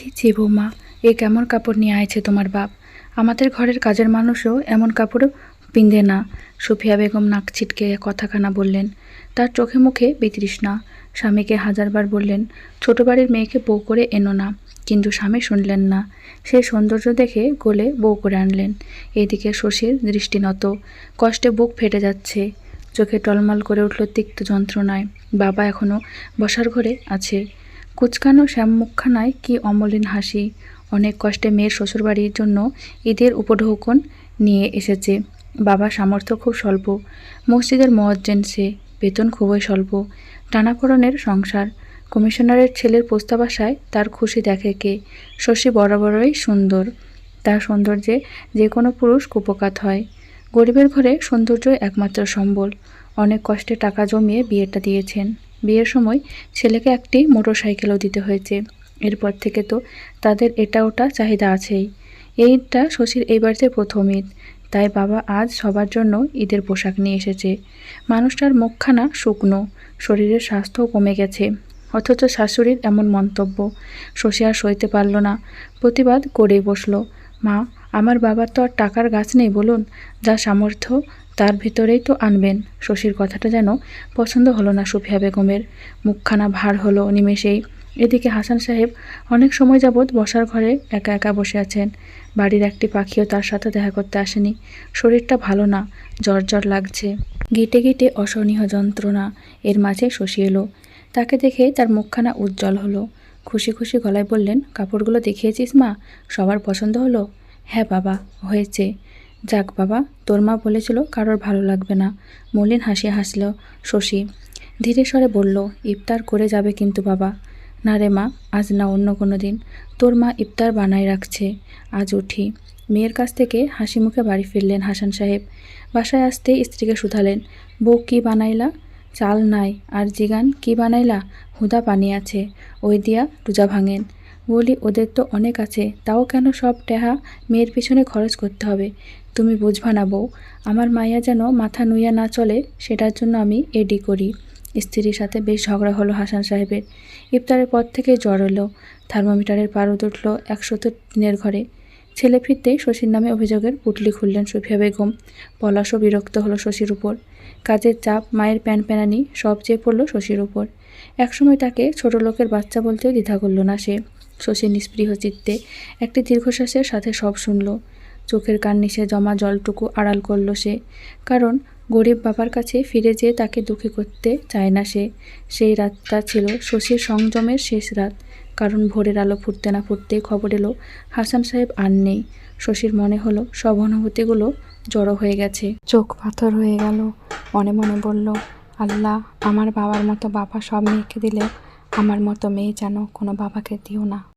ছি ছি বৌমা, এ কেমন কাপড় নিয়ে আইছে তোমার বাপ? আমাদের ঘরের কাজের মানুষও এমন কাপড় পিন্ধে না। সুফিয়া বেগম নাক ছিটকে কথাখানা বললেন, তার চোখে মুখে বিতৃষ্ণা। স্বামীকে হাজারবার বললেন, ছোট বাড়ির মেয়েকে বউ করে এনো না, কিন্তু স্বামী শুনলেন না। সে সৌন্দর্য দেখে গোলে বউ করে আনলেন। এদিকে শশীর দৃষ্টি নত, কষ্টে বুক ফেটে যাচ্ছে, চোখে টলমল করে উঠল তিক্ত যন্ত্রণায়। বাবা এখনও বসার ঘরে আছে। কুচকানো শ্যামমুখখানায় কি অমলিন হাসি? অনেক কষ্টে মেয়ের শ্বশুরবাড়ির জন্য ঈদের উপঢৌকন নিয়ে এসেছে। বাবা সামর্থ্য খুব স্বল্প। মসজিদের মজ্জেন সে, বেতন খুবই স্বল্প। টানাপড়নের সংসার। কমিশনারের ছেলের প্রস্তাব আসায় তার খুশি দেখে কে? শশী বরাবরই সুন্দর। তার সৌন্দর্যে যে কোনো পুরুষ কুপকাত হয়। গরিবের ঘরে সৌন্দর্যই একমাত্র সম্বল। অনেক কষ্টে টাকা জমিয়ে বিয়েটা দিয়েছেন। বিয়ের সময় ছেলেকে একটি মোটরসাইকেলও দিতে হয়েছে। এরপর থেকে তো তাদের এটা ওটা চাহিদা আছেই। এই ঈদটা শশীর এই বাড়িতে প্রথম ঈদ। তাই বাবা আজ সবার জন্য ঈদের পোশাক নিয়ে এসেছে। মানুষটার মুখখানা শুকনো, শরীরের স্বাস্থ্যও কমে গেছে। অথচ শাশুড়ির এমন মন্তব্য, শশী আর সইতে পারল না। প্রতিবাদ করেই বসল। মা, আমার বাবার তো আর টাকার গাছ নেই, বলুন? যা সামর্থ্য তার ভিতরেই তো আনবেন। শশীর কথাটা যেন পছন্দ হলো না সুফিয়া বেগমের। মুখখানা ভার হলো নিমেষেই। এদিকে হাসান সাহেব অনেক সময় যাবৎ বসার ঘরে একা একা বসে আছেন। বাড়ির একটি পাখিও তার সাথে দেখা করতে আসেনি। শরীরটা ভালো না, জ্বর জ্বর লাগছে। গিটে গিটে অসহনীয় যন্ত্রণা এর মাঝে শশী এলো। তাকে দেখে তার মুখখানা উজ্জ্বল হলো। খুশি খুশি গলায় বললেন, কাপড়গুলো দেখিয়েছিস মা? সবার পছন্দ হলো? হ্যাঁ বাবা, হয়েছে। যাক বাবা, তোর মা বলেছিল কারোর ভালো লাগবে না। মলিন হাসি হাসল, শশী ধীরে স্বরে বলল, ইফতার করে যাবে কিন্তু বাবা। না রে মা, আজ না অন্য কোনো দিন। তোর মা ইফতার বানায় রাখছে। আজ উঠি। মেয়ের কাছ থেকে হাসি মুখে বাড়ি ফিরলেন হাসান সাহেব। বাসায় আসতেই স্ত্রীকে শুধালেন। বউ কি বানাইলা? চাল নাই। আর জিগান, কি বানাইলা? হুদা পানি আছে। ওই দিয়া রোজা ভাঙেন। বলি, ওদের তো অনেক আছে, তাও কেন সব টেহা মেয়ের পিছনে খরচ করতে হবে? তুমি বুঝবা না বউ, আমার মাইয়া যেন মাথা নুইয়া না চলে, সেটার জন্য আমি এডি করি। স্ত্রীর সাথে বেশ ঝগড়া হলো হাসান সাহেবের। ইফতারের পর থেকে জ্বর এলো, থার্মোমিটারের পারদ উঠল একশত দিনের ঘরে। ছেলে ফিরতেই শশীর নামে অভিযোগের পুটলি খুললেন সুফিয়া বেগম। পলাশও বিরক্ত হলো শশীর উপর। কাজের চাপ, মায়ের প্যান প্যানানি, সব চেয়ে পড়ল শশীর উপর। একসময় তাকে ছোট লোকের বাচ্চা বলতেও দ্বিধা করল না সে। শশী নিস্পৃহ চিত্তে একটি দীর্ঘশ্বাসের সাথে সব শুনল। চোখের কান্নিসে জমা জলটুকু আড়াল করল সে। কারণ গরিব বাবার কাছে ফিরে যেয়ে তাকে দুঃখী করতে চায় না সে। সেই রাতটা ছিল শশীর সংযমের শেষ রাত। কারণ ভোরের আলো ফুটতে না ফুটতে খবর এলো, হাসান সাহেব আর নেই। শশীর মনে হলো সব অনুভূতিগুলো জড়ো হয়ে গেছে। চোখ পাথর হয়ে গেল, মনে মনে বলল, আল্লাহ, আমার বাবার মতো বাবা সব মেয়েকে দিলে আমার মতো মেয়ে যেন কোনো বাবাকে দিও না।